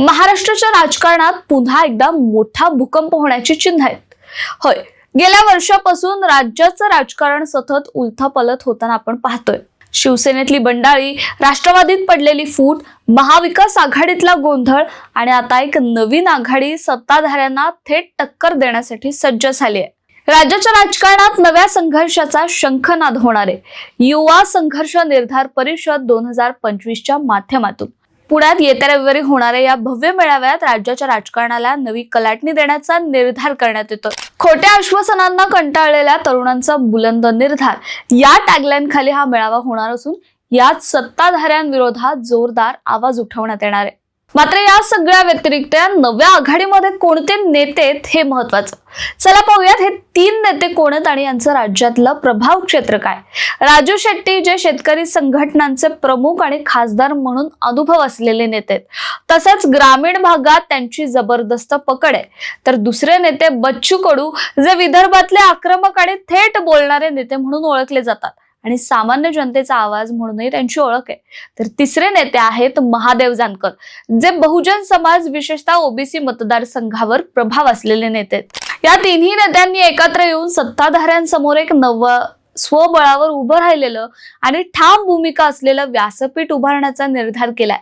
महाराष्ट्राच्या राजकारणात पुन्हा एकदा मोठा भूकंप होण्याची चिन्ह आहेत. होय गेल्या वर्षापासून राज्याचं राजकारण सतत उलथापलत होताना आपण पाहतोय. शिवसेनेतली बंडाळी राष्ट्रवादीत पडलेली फूट महाविकास आघाडीतला गोंधळ आणि आता एक नवीन आघाडी सत्ताधाऱ्यांना थेट टक्कर देण्यासाठी सज्ज झाली आहे राज्याच्या राजकारणात नव्या संघर्षाचा शंखनाद होणार आहे. युवा संघर्ष निर्धार परिषद दोन हजार पंचवीसच्या माध्यमातून. पुण्यात येत्या रविवारी होणाऱ्या या भव्य मेळाव्यात राज्याच्या राजकारणाला नवी कलाटणी देण्याचा निर्धार करण्यात येतो. खोट्या आश्वासनांना कंटाळलेल्या तरुणांचा बुलंद निर्धार. या टॅगलाईन खाली हा मेळावा होणार असून यात सत्ताधाऱ्यांविरोधात जोरदार आवाज उठवण्यात येणार आहे. मात्र या सगळ्या व्यतिरिक्त नव्या आघाडीमध्ये कोणते नेते हे महत्वाचं? चला पाहूयात हे तीन नेते कोण आहेत आणि यांचं राज्यातलं प्रभाव क्षेत्र काय? राजू शेट्टी जे शेतकरी संघटनांचे प्रमुख आणि खासदार म्हणून अनुभव असलेले नेते आहेत. तसंच ग्रामीण भागात त्यांची जबरदस्त पकड आहे. तर दुसरे नेते बच्चू कडू जे विदर्भातले आक्रमक आणि थेट बोलणारे नेते म्हणून ओळखले जातात. आणि सामान्य जनतेचा आवाज म्हणूनही त्यांची ओळख आहे. तर तिसरे नेते आहेत महादेव जानकर जे बहुजन समाज विशेषतः ओबीसी मतदारसंघावर प्रभाव असलेले नेते या तिन्ही नेत्यांनी एकत्र येऊन सत्ताधाऱ्यांसमोर एक नव स्वबळावर उभं राहिलेलं आणि ठाम भूमिका असलेलं व्यासपीठ उभारण्याचा निर्धार केलाय.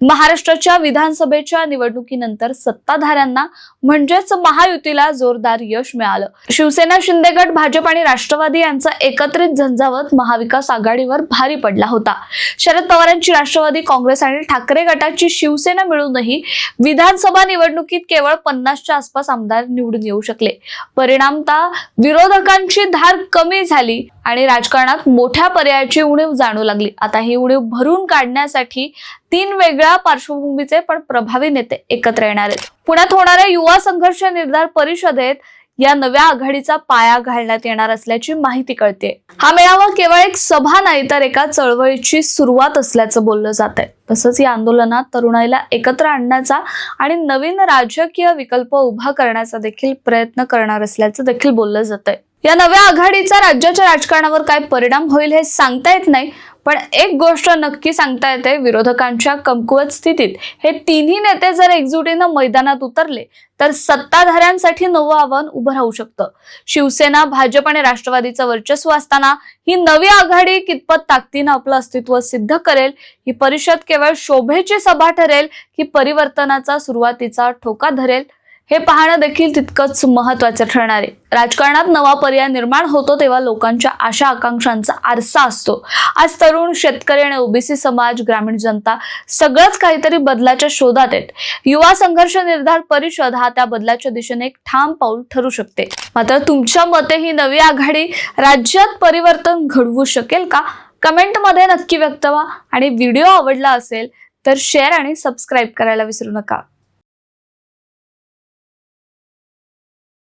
महाराष्ट्राच्या विधानसभेच्या निवडणुकीनंतर सत्ताधाऱ्यांना म्हणजेच महायुतीला जोरदार यश मिळालं. शिवसेना शिंदेगड भाजप आणि राष्ट्रवादी यांचा एकत्रित झंझावत महाविकास आघाडीवर भारी पडला होता. शरद पवारांची राष्ट्रवादी काँग्रेस आणि ठाकरे गटाची शिवसेना मिळूनही विधानसभा निवडणुकीत केवळ पन्नासच्या आसपास आमदार निवडून येऊ शकले. परिणामता विरोधकांची धार कमी झाली. आणि राजकारणात मोठ्या पर्यायाची उणीव जाणू लागली. आता ही उणीव भरून काढण्यासाठी तीन वेगळ्या पार्श्वभूमीचे पण प्रभावी नेते एकत्र येणार आहेत. पुण्यात होणाऱ्या युवा संघर्ष निर्धार परिषदेत या नव्या आघाडीचा पाया घालण्यात येणार असल्याची माहिती कळते हा मेळावा केवळ एक सभा नाही तर एका चळवळीची सुरुवात असल्याचं बोललं जात आहे तसंच या आंदोलनात तरुणाईला एकत्र आणण्याचा आणि नवीन राजकीय विकल्प उभा करण्याचा देखील प्रयत्न करणार असल्याचं देखील बोललं जात आहे या नव्या आघाडीचा राज्याच्या राजकारणावर काय परिणाम होईल हे सांगता येत नाही पण एक गोष्ट नक्की सांगता येते विरोधकांच्या कमकुवत स्थितीत. हे तिन्ही नेते जर एकजुटीनं मैदानात उतरले तर सत्ताधाऱ्यांसाठी नवं आव्हान उभं राहू शकतं. शिवसेना भाजप आणि राष्ट्रवादीचं वर्चस्व असताना ही नवी आघाडी कितपत ताकदीनं आपलं अस्तित्व सिद्ध करेल ही परिषद केवळ शोभेची सभा ठरेल की परिवर्तनाचा सुरुवातीचा ठोका धरेल? हे पाहणं देखील तितकंच महत्वाचं ठरणार आहे. राजकारणात नवा पर्याय निर्माण होतो तेव्हा लोकांच्या आशा आकांक्षांचा आरसा असतो. आज तरुण शेतकरी आणि ओबीसी समाज ग्रामीण जनता सगळंच काहीतरी बदलाच्या शोधात आहेत. युवा संघर्ष निर्धार परिषद हा त्या बदलाच्या दिशेने एक ठाम पाऊल ठरू शकते. मात्र तुमच्या मते ही नवी आघाडी राज्यात परिवर्तन घडवू शकेल का? कमेंटमध्ये नक्की व्यक्त व्हा. आणि व्हिडिओ आवडला असेल तर शेअर आणि सबस्क्राईब करायला विसरू नका.